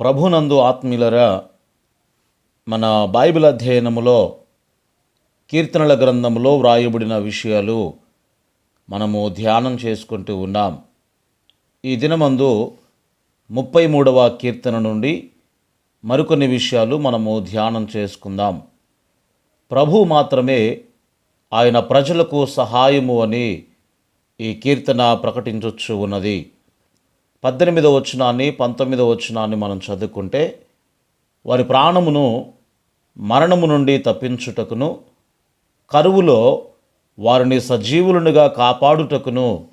ప్రభునందు ఆత్మీయులరా మన బైబిల్ అధ్యయనములో కీర్తనల గ్రంథములో వ్రాయబడిన విషయాలు మనము ధ్యానం చేసుకుంటూ ఉన్నాం. ఈ దినమందు ముప్పై మూడవ కీర్తన నుండి మరికొన్ని విషయాలు మనము ధ్యానం చేసుకుందాం. ప్రభు మాత్రమే ఆయన ప్రజలకు సహాయము అని ఈ కీర్తన ప్రకటించొచ్చు ఉన్నది. పద్దెనిమిదవ వచనాన్ని పంతొమ్మిదవ వచనాన్ని మనం చదువుకుంటే వారి ప్రాణమును మరణము నుండి తప్పించుటకును కరువులో వారిని సజీవులనుగా కాపాడుటకును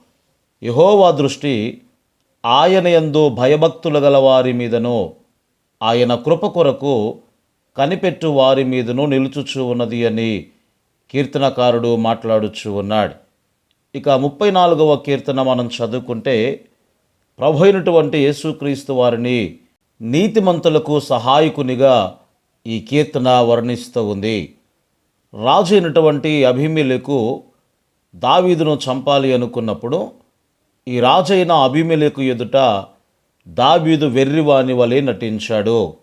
యహోవా దృష్టి ఆయన యందు భయభక్తులు గల వారి మీదను ఆయన కృప కొరకు కనిపెట్టు వారి మీదను నిలుచుచు ఉన్నది అని కీర్తనకారుడు మాట్లాడుచు ఉన్నాడు. ఇక ముప్పై నాలుగవ కీర్తన మనం చదువుకుంటే ప్రభు అయినటువంటి యేసుక్రీస్తు వారిని నీతిమంతులకు సహాయకునిగా ఈ కీర్తన వర్ణిస్తూ ఉంది. రాజు అయినటువంటి అభిమేలకు దావీదును చంపాలి అనుకున్నప్పుడు ఈ రాజైన అభిమేలకు ఎదుట దావీదు వెర్రివాని వలె నటించాడు.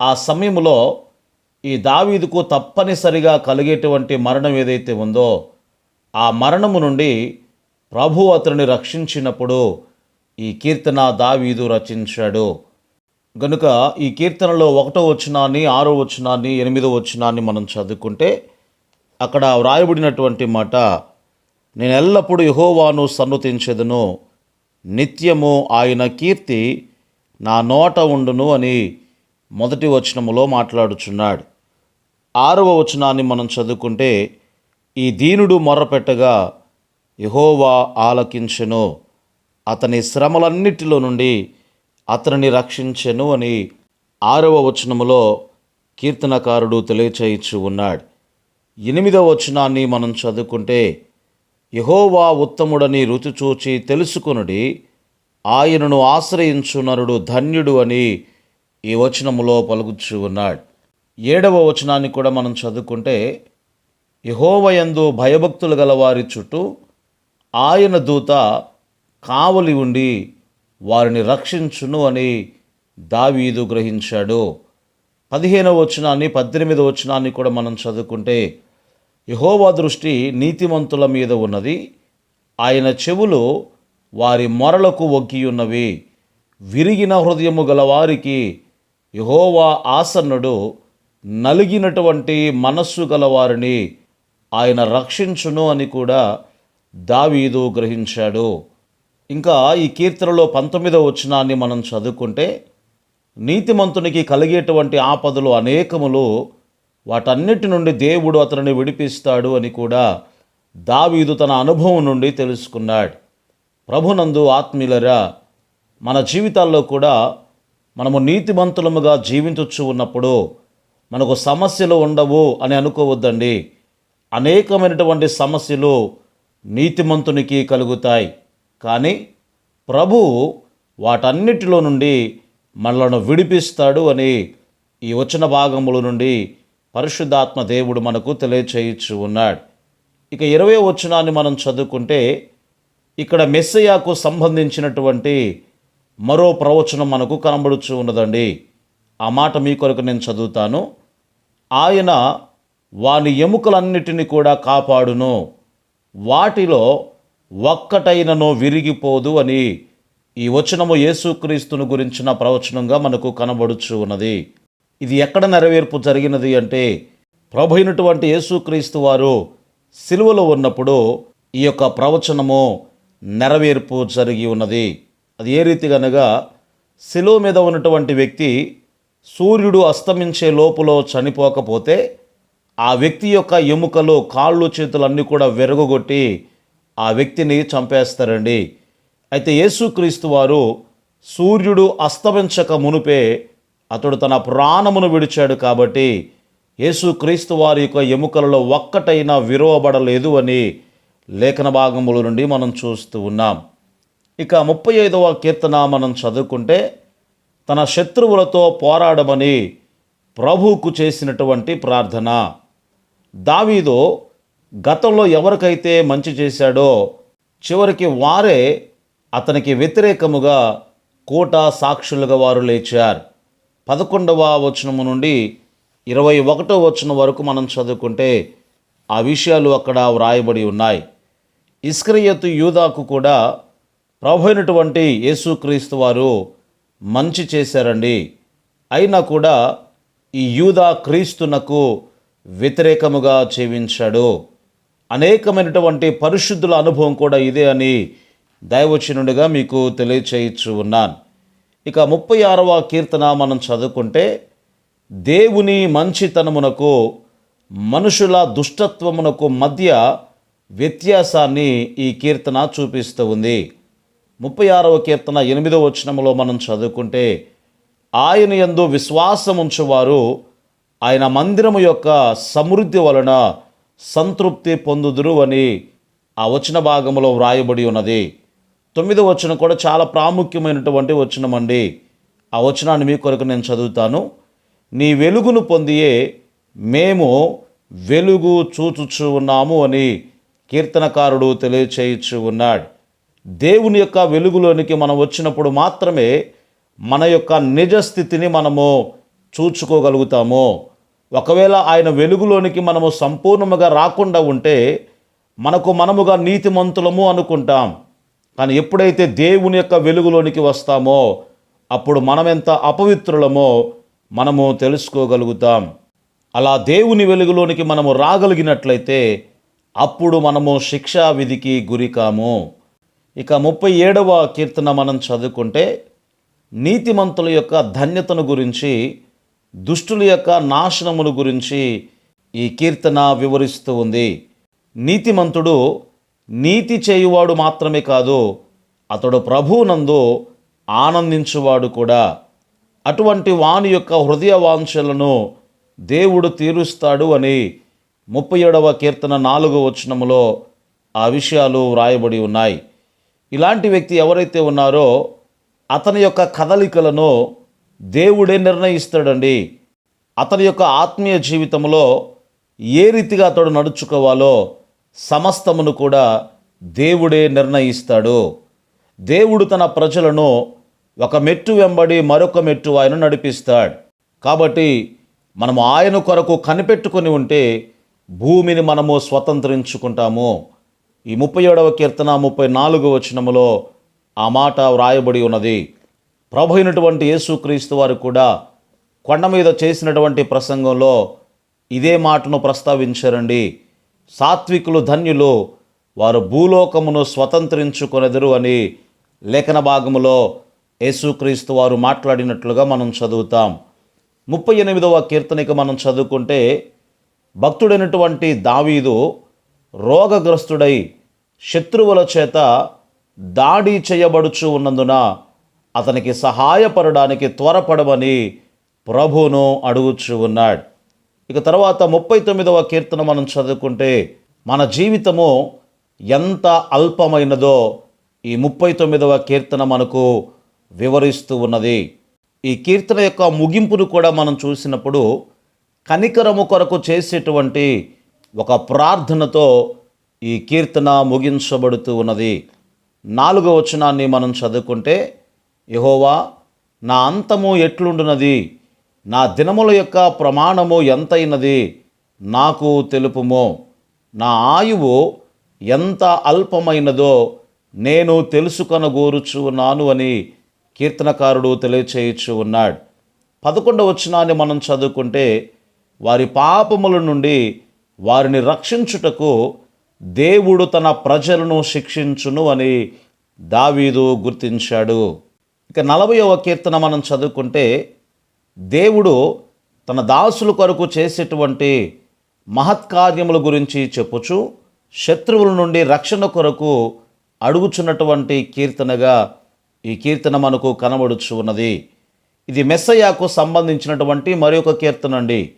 ఆ సమయంలో ఈ దావీదుకు తప్పనిసరిగా కలిగేటువంటి మరణం ఏదైతే ఉందో ఆ మరణము నుండి ప్రభు అతనిని రక్షించినప్పుడు ఈ కీర్తన దావీదు రచించాడు. గనుక ఈ కీర్తనలో ఒకటో వచనాన్ని ఆరో వచనాన్ని ఎనిమిదో వచనాన్ని మనం చదువుకుంటే అక్కడ వ్రాయబడినటువంటి మాట నేను ఎల్లప్పుడూ యహోవాను సన్నుతించెదను. నిత్యము ఆయన కీర్తి నా నోట ఉండును అని మొదటి వచనములో మాట్లాడుచున్నాడు. ఆరవ వచనాన్ని మనం చదువుకుంటే ఈ దీనుడు మొర్రపెట్టగా యహోవా ఆలకించెను. అతని శ్రమలన్నిటిలో నుండి అతనిని రక్షించెను అని ఆరవ వచనములో కీర్తనకారుడు తెలియచేయచ్చు ఉన్నాడు. ఎనిమిదవ వచనాన్ని మనం చదువుకుంటే యహోవా ఉత్తముడని రుచి చూచి తెలుసుకొనుడి ఆయనను ఆశ్రయించు నరుడు ధన్యుడు అని ఈ వచనములో పలుకుచు ఉన్నాడు. ఏడవ వచనాన్ని కూడా మనం చదువుకుంటే యహోవయందు భయభక్తులు గల వారి చుట్టూ ఆయన దూత కావలి ఉండి వారిని రక్షించును అని దావీదు గ్రహించాడు. పదిహేనవ వచనాన్ని పద్దెనిమిదవ వచనాన్ని కూడా మనం చదువుకుంటే యహోవా దృష్టి నీతిమంతుల మీద ఉన్నది. ఆయన చెవులు వారి మొరలకు ఒగ్గి ఉన్నవి. విరిగిన హృదయము గల వారికి యహోవా ఆసన్నుడు. నలిగినటువంటి మనస్సు గలవారిని ఆయన రక్షించును అని కూడా దావీదు గ్రహించాడు. ఇంకా ఈ కీర్తనలో పంతొమ్మిదవ వచనాన్ని మనం చదువుకుంటే నీతిమంతునికి కలిగేటువంటి ఆపదలు అనేకములు వాటన్నిటి నుండి దేవుడు అతనిని విడిపిస్తాడు అని కూడా దావీదు తన అనుభవం నుండి తెలుసుకున్నాడు. ప్రభునందు ఆత్మీయులరా మన జీవితాల్లో కూడా మనము నీతిమంతులముగా జీవించచ్చు ఉన్నప్పుడు మనకు సమస్యలు ఉండవు అని అనుకోవద్దండి. అనేకమైనటువంటి సమస్యలు నీతిమంతునికి కలుగుతాయి. కానీ ప్రభు వాటన్నిటిలో నుండి మనలను విడిపిస్తాడు అని ఈ వచన భాగముల నుండి పరిశుద్ధాత్మ దేవుడు మనకు తెలియచేయచ్చు ఉన్నాడు. ఇక ఇరవై వచనాన్ని మనం చదువుకుంటే ఇక్కడ మెస్సయాకు సంబంధించినటువంటి మరో ప్రవచనం మనకు కనబడుచు ఉన్నదండి. ఆ మాట మీ కొరకు నేను చదువుతాను. ఆయన వాని ఎముకలన్నిటిని కూడా కాపాడును. వాటిలో ఒక్కటైనను విరిగిపోదు అని ఈ వచనము యేసుక్రీస్తును గురించిన ప్రవచనంగా మనకు కనబడుచు ఉన్నది. ఇది ఎక్కడ నెరవేర్పు జరిగినది అంటే ప్రభు అయినటువంటి యేసుక్రీస్తు వారు సిలువలో ఉన్నప్పుడు ఈ యొక్క ప్రవచనము నెరవేర్పు జరిగి ఉన్నది. అది ఏ రీతిగనగా శిలువ మీద ఉన్నటువంటి వ్యక్తి సూర్యుడు అస్తమించే లోపులో చనిపోకపోతే ఆ వ్యక్తి యొక్క ఎముకలు కాళ్ళు చేతులన్నీ కూడా విరగొట్టి ఆ వ్యక్తిని చంపేస్తారండి. అయితే యేసుక్రీస్తు వారు సూర్యుడు అస్తమించక మునుపే అతడు తన ప్రాణమును విడిచాడు కాబట్టి యేసుక్రీస్తు వారి యొక్క ఎముకలలో ఒక్కటైనా విరవబడలేదు అని లేఖన భాగముల నుండి మనం చూస్తూ ఉన్నాం. ఇక ముప్పై ఐదవ కీర్తన మనం చదువుకుంటే తన శత్రువులతో పోరాడమని ప్రభువుకు చేసినటువంటి ప్రార్థన. దావీదో గతంలో ఎవరికైతే మంచి చేశాడో చివరికి వారే అతనికి వ్యతిరేకముగా కోట సాక్షులుగా వారు లేచారు. పదకొండవ వచనము నుండి ఇరవై ఒకటో వచనం వరకు మనం చదువుకుంటే ఆ విషయాలు అక్కడ వ్రాయబడి ఉన్నాయి. ఇస్క్రియతు యూదాకు కూడా ప్రభు అయినటువంటి యేసుక్రీస్తు వారు మంచి చేశారండి. అయినా కూడా ఈ యూదా క్రీస్తునకు వ్యతిరేకముగా జీవించాడు. అనేకమైనటువంటి పరిశుద్ధుల అనుభవం కూడా ఇదే అని దైవచనుడిగా మీకు తెలియచేయచ్చు ఉన్నాను. ఇక ముప్పై ఆరవ కీర్తన మనం చదువుకుంటే దేవుని మంచితనమునకు మనుషుల దుష్టత్వమునకు మధ్య వ్యత్యాసాన్ని ఈ కీర్తన చూపిస్తూ ఉంది. ముప్పై ఆరవ కీర్తన ఎనిమిదవ వచనములో మనం చదువుకుంటే ఆయన యందు విశ్వాసముంచువారు ఆయన మందిరము యొక్క సమృద్ధి వలన సంతృప్తి పొందుదురు అని ఆ వచన భాగంలో వ్రాయబడి ఉన్నది. తొమ్మిదో వచనం కూడా చాలా ప్రాముఖ్యమైనటువంటి వచనం అండి. ఆ వచనాన్ని మీ కొరకు నేను చదువుతాను. నీ వెలుగును పొందియే మేము వెలుగు చూచుచు ఉన్నాము అని కీర్తనకారుడు తెలియచేయచ్చు ఉన్నాడు. దేవుని యొక్క వెలుగులోనికి మనం వచ్చినప్పుడు మాత్రమే మన యొక్క నిజ స్థితిని మనము చూచుకోగలుగుతాము. ఒకవేళ ఆయన వెలుగులోనికి మనము సంపూర్ణముగా రాకుండా ఉంటే మనకు మనముగా నీతిమంతులము అనుకుంటాం. కానీ ఎప్పుడైతే దేవుని యొక్క వెలుగులోనికి వస్తామో అప్పుడు మనమెంత అపవిత్రులమో మనము తెలుసుకోగలుగుతాం. అలా దేవుని వెలుగులోనికి మనము రాగలిగినట్లయితే అప్పుడు మనము శిక్షా విధికి గురికాము. ఇక ముప్పై ఏడవ కీర్తన మనం చదువుకుంటే నీతిమంతుల యొక్క ధన్యతను గురించి దుష్టుల యొక్క నాశనమును గురించి ఈ కీర్తన వివరిస్తూ ఉంది. నీతిమంతుడు నీతి చేయువాడు మాత్రమే కాదు అతడు ప్రభువునందు ఆనందించువాడు కూడా. అటువంటి వాని యొక్క హృదయ వాంఛలను దేవుడు తీరుస్తాడు అని ముప్పై ఏడవ కీర్తన నాలుగో వచనములో ఆ విషయాలు వ్రాయబడి ఉన్నాయి. ఇలాంటి వ్యక్తి ఎవరైతే ఉన్నారో అతని యొక్క కదలికలను దేవుడే నిర్ణయిస్తాడండి. అతని యొక్క ఆత్మీయ జీవితంలో ఏ రీతిగా అతడు నడుచుకోవాలో సమస్తమును కూడా దేవుడే నిర్ణయిస్తాడు. దేవుడు తన ప్రజలను ఒక మెట్టు వెంబడి మరొక మెట్టు ఆయన నడిపిస్తాడు. కాబట్టి మనము ఆయన కొరకు కనిపెట్టుకొని ఉంటే భూమిని మనము స్వతంత్రించుకుంటాము. ఈ ముప్పై ఏడవ కీర్తన ముప్పై నాలుగు వచనములో ఆ మాట వ్రాయబడి ఉన్నది. ప్రభు అయినటువంటి యేసుక్రీస్తు వారు కూడా కొండ మీద చేసినటువంటి ప్రసంగంలో ఇదే మాటను ప్రస్తావించారండి. సాత్వికులు ధన్యులు వారు భూలోకమును స్వతంత్రించుకొనెదరు అని లేఖన భాగములో యేసుక్రీస్తు వారు మాట్లాడినట్లుగా మనం చదువుతాం. ముప్పై ఎనిమిదవ కీర్తనిక మనం చదువుకుంటే భక్తుడైనటువంటి దావీదు రోగగ్రస్తుడై శత్రువుల చేత దాడి చేయబడుచు ఉన్నందున అతనికి సహాయపడడానికి త్వరపడమని ప్రభువును అడుగుచు ఉన్నాడు. ఇక తర్వాత ముప్పై తొమ్మిదవ కీర్తన మనం చదువుకుంటే మన జీవితము ఎంత అల్పమైనదో ఈ ముప్పై తొమ్మిదవ కీర్తన మనకు వివరిస్తూ ఉన్నది. ఈ కీర్తన యొక్క ముగింపును కూడా మనం చూసినప్పుడు కనికరము కొరకు చేసేటువంటి ఒక ప్రార్థనతో ఈ కీర్తన ముగించబడుతూ ఉన్నది. నాలుగవ వచనాన్ని మనం చదువుకుంటే యహోవా నా అంతము ఎట్లుండునది? నా దినముల యొక్క ప్రమాణము ఎంతైనది? నాకు తెలుపుము. నా ఆయువు ఎంత అల్పమైనదో నేను తెలుసుకొనగోరుచు ఉన్నాను అని కీర్తనకారుడు తెలియచేయచ్చు ఉన్నాడు. పదకొండవ వచనాన్ని మనం చదువుకుంటే వారి పాపముల నుండి వారిని రక్షించుటకు దేవుడు తన ప్రజలను శిక్షించును అని దావీదు గుర్తించాడు. ఇక నలభైవ కీర్తన మనం చదువుకుంటే దేవుడు తన దాసుల కొరకు చేసేటువంటి మహత్కార్యముల గురించి చెప్పుచు శత్రువుల నుండి రక్షణ కొరకు అడుగుచున్నటువంటి కీర్తనగా ఈ కీర్తన మనకు కనబడుచు ఉన్నది. ఇది మెస్సయ్యకు సంబంధించినటువంటి మరి ఒక కీర్తన అండి.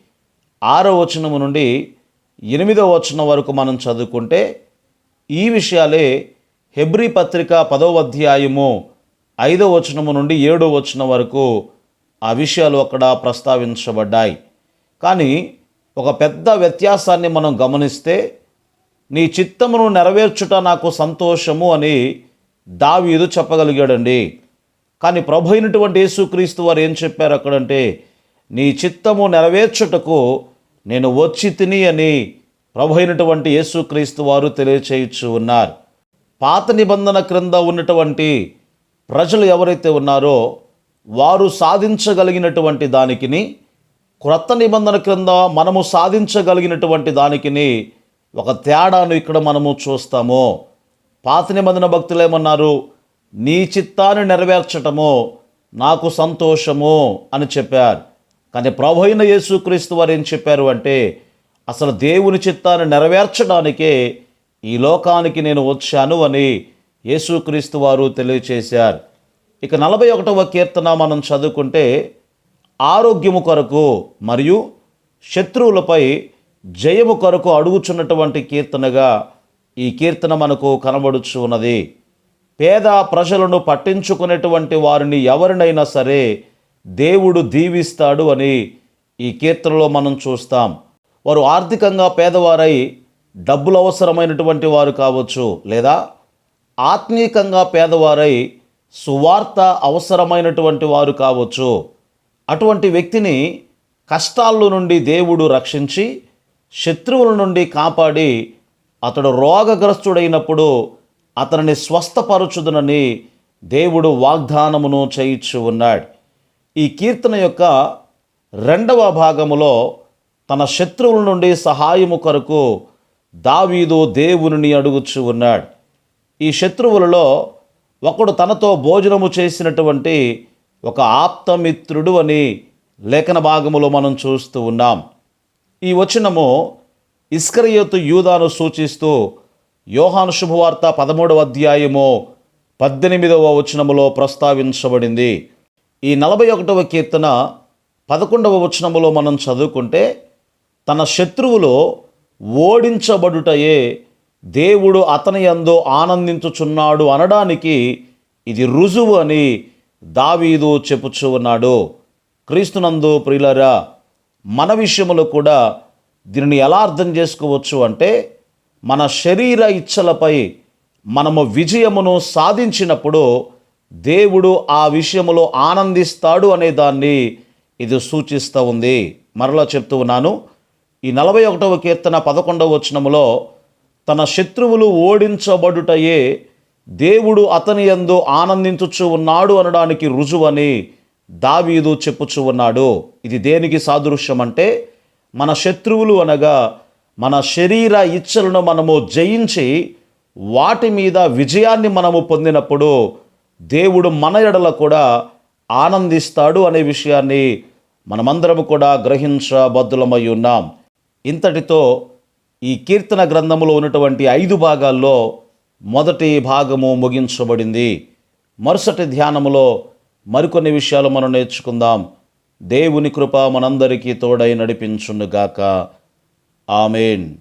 ఆరో వచనము నుండి ఎనిమిదో వచనం వరకు మనం చదువుకుంటే ఈ విషయాలే హెబ్రీ పత్రిక పదవ అధ్యాయము ఐదో వచనము నుండి ఏడో వచనం వరకు ఆ విషయాలు అక్కడ ప్రస్తావించబడ్డాయి. కానీ ఒక పెద్ద వ్యత్యాసాన్ని మనం గమనిస్తే నీ చిత్తమును నెరవేర్చుట నాకు సంతోషము అని దావీదు చెప్పగలిగాడండి. కానీ ప్రభు అయినటువంటి యేసుక్రీస్తు వారు ఏం చెప్పారు అక్కడంటే నీ చిత్తము నెరవేర్చుటకు నేను వచ్చి తిని అని ప్రభు అయినటువంటి యేసుక్రీస్తు వారు తెలియచేయచ్చు ఉన్నారు. పాత నిబంధన క్రింద ఉన్నటువంటి ప్రజలు ఎవరైతే ఉన్నారో వారు సాధించగలిగినటువంటి దానికిని క్రొత్త నిబంధన క్రింద మనము సాధించగలిగినటువంటి దానికిని ఒక తేడాను ఇక్కడ మనము చూస్తాము. పాత నిబంధన భక్తులు ఏమన్నారు? నీ చిత్తాన్ని నెరవేర్చటము నాకు సంతోషము అని చెప్పారు. కానీ ప్రభు అయిన యేసుక్రీస్తు వారు ఏం చెప్పారు అంటే అసలు దేవుని చిత్తాన్ని నెరవేర్చడానికే ఈ లోకానికి నేను వచ్చాను అని యేసుక్రీస్తు వారు తెలియచేశారు. ఇక నలభై ఒకటవ కీర్తన మనం చదువుకుంటే ఆరోగ్యము కొరకు మరియు శత్రువులపై జయము కొరకు అడుగుచున్నటువంటి కీర్తనగా ఈ కీర్తన మనకు కనబడుచు ఉన్నది. పేద ప్రజలను పట్టించుకునేటువంటి వారిని ఎవరినైనా సరే దేవుడు దీవిస్తాడు అని ఈ కీర్తనలో మనం చూస్తాం. వారు ఆర్థికంగా పేదవారై డబ్బులు అవసరమైనటువంటి వారు కావచ్చు లేదా ఆత్మీకంగా పేదవారై సువార్త అవసరమైనటువంటి వారు కావచ్చు. అటువంటి వ్యక్తిని కష్టాల్లో నుండి దేవుడు రక్షించి శత్రువుల నుండి కాపాడి అతడు రోగగ్రస్తుడైనప్పుడు అతనిని స్వస్థపరచుదనని దేవుడు వాగ్దానమును చేయించు ఉన్నాడు. ఈ కీర్తన యొక్క రెండవ భాగములో తన శత్రువుల నుండి సహాయము కొరకు దావీదు దేవునిని అడుగుచు ఉన్నాడు. ఈ శత్రువులలో ఒకడు తనతో భోజనము చేసినటువంటి ఒక ఆప్తమిత్రుడు అని లేఖన భాగములో మనం చూస్తూ ఉన్నాం. ఈ వచనము ఇస్కరియతు యూదాను సూచిస్తూ యోహాను శుభవార్త పదమూడవ అధ్యాయము పద్దెనిమిదవ వచనములో ప్రస్తావించబడింది. ఈ నలభై ఒకటవ కీర్తన పదకొండవ వచనములో మనం చదువుకుంటే తన శత్రువులో ఓడించబడుటయే దేవుడు అతని ఎందు ఆనందించుచున్నాడు అనడానికి ఇది రుజువు అని దావీదు చెప్పుచు ఉన్నాడు. క్రీస్తునందు ప్రియులరా మన విషయములో కూడా దీనిని ఎలా అర్థం చేసుకోవచ్చు అంటే మన శరీర ఇచ్చలపై మనము విజయమును సాధించినప్పుడు దేవుడు ఆ విషయములో ఆనందిస్తాడు అనే దాన్ని ఇది సూచిస్తూ ఉంది. మరలా చెప్తూ ఉన్నాను. ఈ నలభై ఒకటవ కీర్తన పదకొండవ వచనములో తన శత్రువులు ఓడించబడుటయే దేవుడు అతని ఎందు ఆనందించుచు ఉన్నాడు అనడానికి రుజువని దావీదు చెప్పుచు ఉన్నాడు. ఇది దేనికి సాదృశ్యం అంటే మన శత్రువులు అనగా మన శరీర ఇచ్చలను మనము జయించి వాటి మీద విజయాన్ని మనము పొందినప్పుడు దేవుడు మన ఎడల కూడా ఆనందిస్తాడు అనే విషయాన్ని మనమందరం కూడా గ్రహించబద్దులమై ఉన్నాం. ఇంతటితో ఈ కీర్తన గ్రంథములో ఉన్నటువంటి ఐదు భాగాల్లో మొదటి భాగము ముగించబడింది. మరుసటి ధ్యానములో మరికొన్ని విషయాలు మనం నేర్చుకుందాం. దేవుని కృప మనందరికీ తోడై నడిపించునుగాక. ఆమెన్.